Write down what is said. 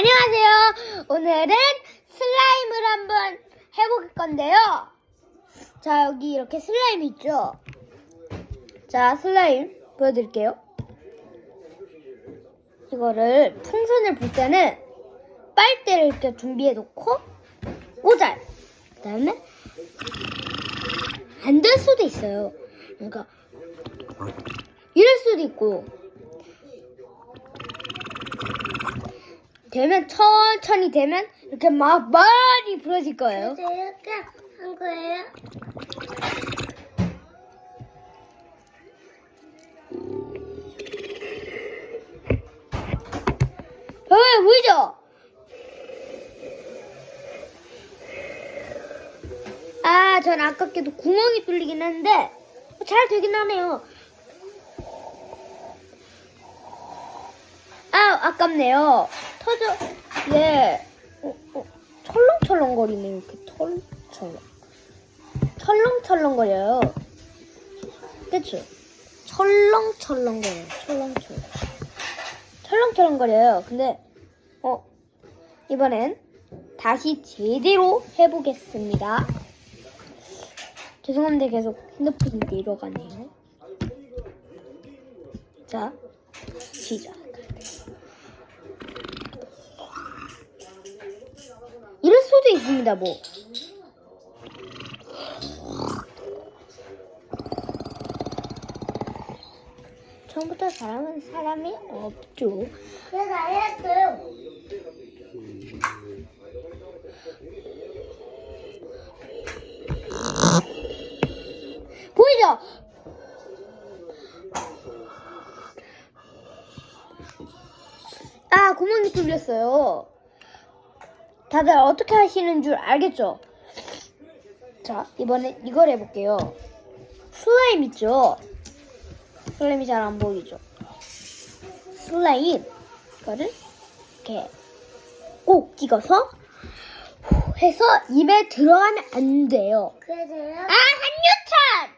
안녕하세요. 오늘은 슬라임을 한번 해볼 건데요. 자, 여기 이렇게 슬라임 있죠? 자, 슬라임 보여드릴게요. 이거를 풍선을 불 때는 빨대를 이렇게 준비해 놓고 꽂아요. 그 다음에 안 될 수도 있어요. 그러니까 이럴 수도 있고 되면 천천히 되면 이렇게 막 많이 부러질 거예요. 이렇게 한 거예요? 어, 보이죠? 아, 전 아깝게도 구멍이 뚫리긴 했는데 잘 되긴 하네요. 아, 아깝네요. 터져. 예. 어, 어, 철렁철렁거리네 이렇게 털철렁. 철렁철렁거려요. 그쵸? 철렁철렁거려요. 철렁철렁. 철렁철렁거려요. 근데 어 이번엔 다시 제대로 해보겠습니다. 죄송한데 계속 핸드폰이 내려가네요. 자 시작. 수도 있습니다. 뭐. 처음부터 잘하는 사람이 없죠. 그래서 알았어요. 보이죠? 아, 구멍이 뚫렸어요. 다들 어떻게 하시는 줄 알겠죠? 자, 이번엔 이걸 해볼게요. 슬라임 있죠? 슬라임이 잘 안 보이죠? 슬라임. 이거를 이렇게 꼭 찍어서 후 해서 입에 들어가면 안 돼요. 그래서요? 아, 한유찬!